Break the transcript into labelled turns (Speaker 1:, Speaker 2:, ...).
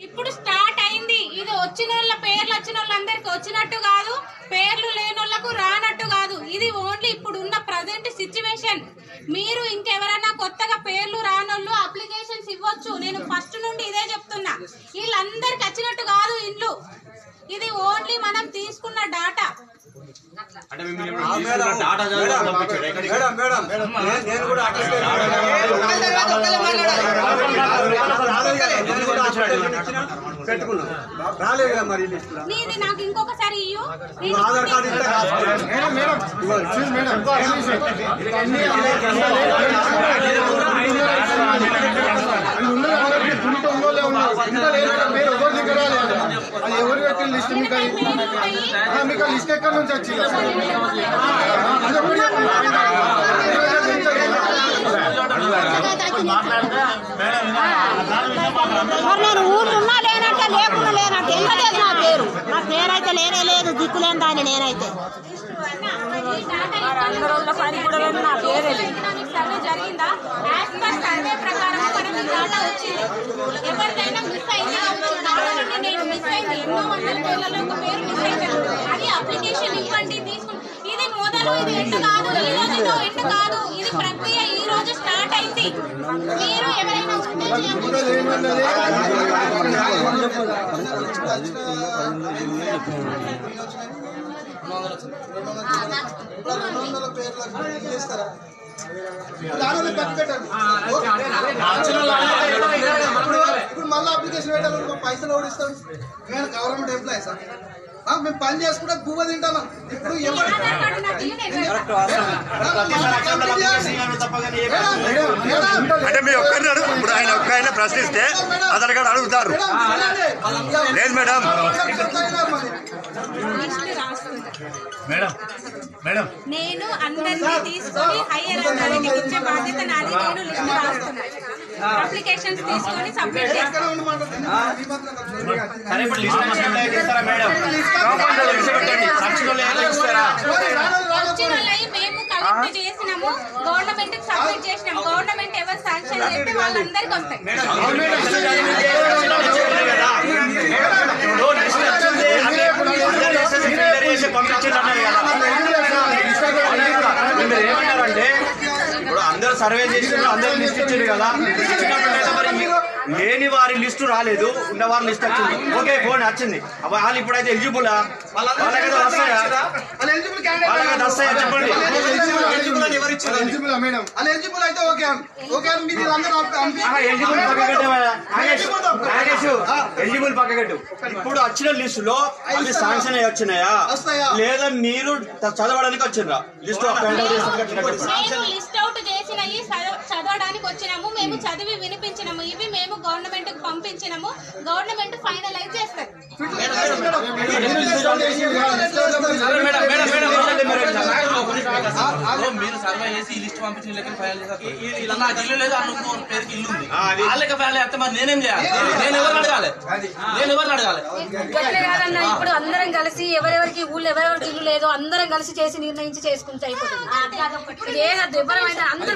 Speaker 1: ఇప్పుడు స్టార్ట్ అయింది ఇది వచ్చిన వాళ్ళ పేర్లు వచ్చిన వాళ్ళందరికి వచ్చినట్టు కాదు పేర్లు లేని వాళ్ళకు రానట్టు కాదు ఇది ఓన్లీ ఇప్పుడు ఉన్న ప్రజెంట్ సిచ్యువేషన్ మీరు ఇంకెవరైనా కొత్తగా పేర్లు రానోళ్ళు అప్లికేషన్స్ ఇవ్వచ్చు నేను ఫస్ట్ నుండి ఇదే చెప్తున్నా వీళ్ళందరికి వచ్చినట్టు కాదు ఇండ్లు ఇది ఓన్లీ మనం తీసుకున్న డాటా
Speaker 2: అంటే మిమ్మల్ని ఇప్పుడు తీసుకున్న డాటా చదివి పంపించాడు ఎక్కడికి?
Speaker 3: మేడం మేడం నేను- నేను కూడా అటెండ్ పెట్టుకున్నాం రాలేదు కదా మరి లిస్ట్
Speaker 1: నాకు ఇంకొకసారి
Speaker 3: ఆధార్ కార్డు ఇస్తే రాసుకో.
Speaker 4: అది ఎవరు పెట్టిన లిస్ట్ మీకు మీకు లిస్ట్ ఎక్కడి నుంచి వచ్చింది.
Speaker 5: మరి నేను ఊర్లో ఉన్నా లేనంటే లేకుండా లేనంటే నా పేరు? నా పేరైతే లేనే లేదు దిక్కులేని దాన్ని నేనైతే. నా
Speaker 1: మిస్ అయింది నేను మిస్ అయింది ఎన్నో వందల పేర్లలో ఒక పేరు మిస్ అయింది అది అప్లికేషన్ ఇవ్వండి తీసుకుని ఇది మొదలు ఇది ఎంత కాదు ఈ స్టార్ట్ మీరు ఎవరైనా
Speaker 4: ఇప్పుడు మళ్ళీ అప్లికేషన్ పెట్టాలి మా పైసలు ఓడిస్తాం నేను గవర్నమెంట్ ఎంప్లాయీ సార్. మేము పని చేసుకుంటే గువ్వ తింటాను ఇప్పుడు ఎవరు
Speaker 6: అంటే మీరు ఒక్కరిని అడుగు ఇప్పుడు ఆయన ఒక్క ఆయన ప్రశ్నిస్తే అతని కాడ అడుగుతారు లేదు మేడం మేడం మేడం
Speaker 1: నేను అందరినీ తీసుకొని హైయర్ అథారిటీకి ఇచ్చే బాధ్యత నాది నేను లిస్ట్ రాస్తున్నా అప్లికేషన్స్ తీసుకొని సబ్మిట్ చేస్తాను
Speaker 2: సరే ఇప్పుడు లిస్ట్ వచ్చిన వాళ్ళు ఇస్తారా మేడం లిస్ట్ పెట్టండి వచ్చిన వాళ్ళు ఏమైనా ఇస్తారా
Speaker 1: వచ్చిన వాళ్ళవి చేసినాము గవర్నమెంట్కి సబ్మిట్ చేసినాం గవర్నమెంట్ ఎవరు శాంక్షన్ చేస్తే వాళ్ళందరికి వస్తాయి
Speaker 2: ఇప్పుడు లిస్ట్ వచ్చింది అన్ని అందరు వేసేసి ఫిల్టర్ చేసి పంపించింది అన్నారు కదా మీరు ఏమన్నారంటే ఇప్పుడు అందరూ సర్వే చేసిండ్రు అందరూ లిస్ట్ ఇచ్చిండ్రు కదా. లేని వారి లిస్టు రాలేదు ఉన్న వారి లిస్ట్ వచ్చింది. ఓకే ఫోన్ వచ్చింది. వాళ్ళు ఇప్పుడైతే ఎలిజిబులా వాళ్ళకైతే వస్తాయా? వాళ్ళకైతే వస్తాయా? చెప్పండి.
Speaker 4: ఎలిజిబుల్ మేడం అది ఎలిజిబుల్ అయితే ఓకే ఓకే అని మీరు అందరూ
Speaker 2: ఆహా, ఎలిజిబుల్ పక్కగట్టు నాగేష్ నాగేష్ ఎలిజిబుల్ పక్కగట్టు ఇప్పుడు వచ్చిన లిస్టు లో అవి శాంక్షన్ అయ్యి వచ్చినాయా
Speaker 4: వస్తాయా?
Speaker 2: లేదా మీరు చదవడానికి వచ్చిండ్రా లిస్టు
Speaker 1: మేము లిస్ట్ అవుట్ చేసినవి చదవ- చదవడానికి వచ్చినాము మేము చదివి వినిపించినాము ఇవి మేము గవర్నమెంట్కి పంపించినాము గవర్నమెంట్ ఫైనలైజ్ చేస్తారు
Speaker 7: మీరు సర్వే చేసి ఈ లిస్ట్ పంపించిన లెక్క ఫైల్ చేశారు నాకు ఇల్లు లేదు అన్న పేరుకి ఇల్లు ఉంది.
Speaker 2: ఆ,
Speaker 7: ఫైల్ చేస్తే మరి నేనేం చేయాలి? నేను ఎవరిని అడగాలి? నేను ఎవరిని అడగాలి?
Speaker 5: కాదన్న ఇప్పుడు అందరం కలిసి ఎవరెవరికి ఊళ్ళో ఎవరెవరికి ఇల్లు లేదో అందరం కలిసి చేసి నిర్ణయించి చేసుకుంటే అయిపోతుంది. ఏదో ఎవరైనా అందరూ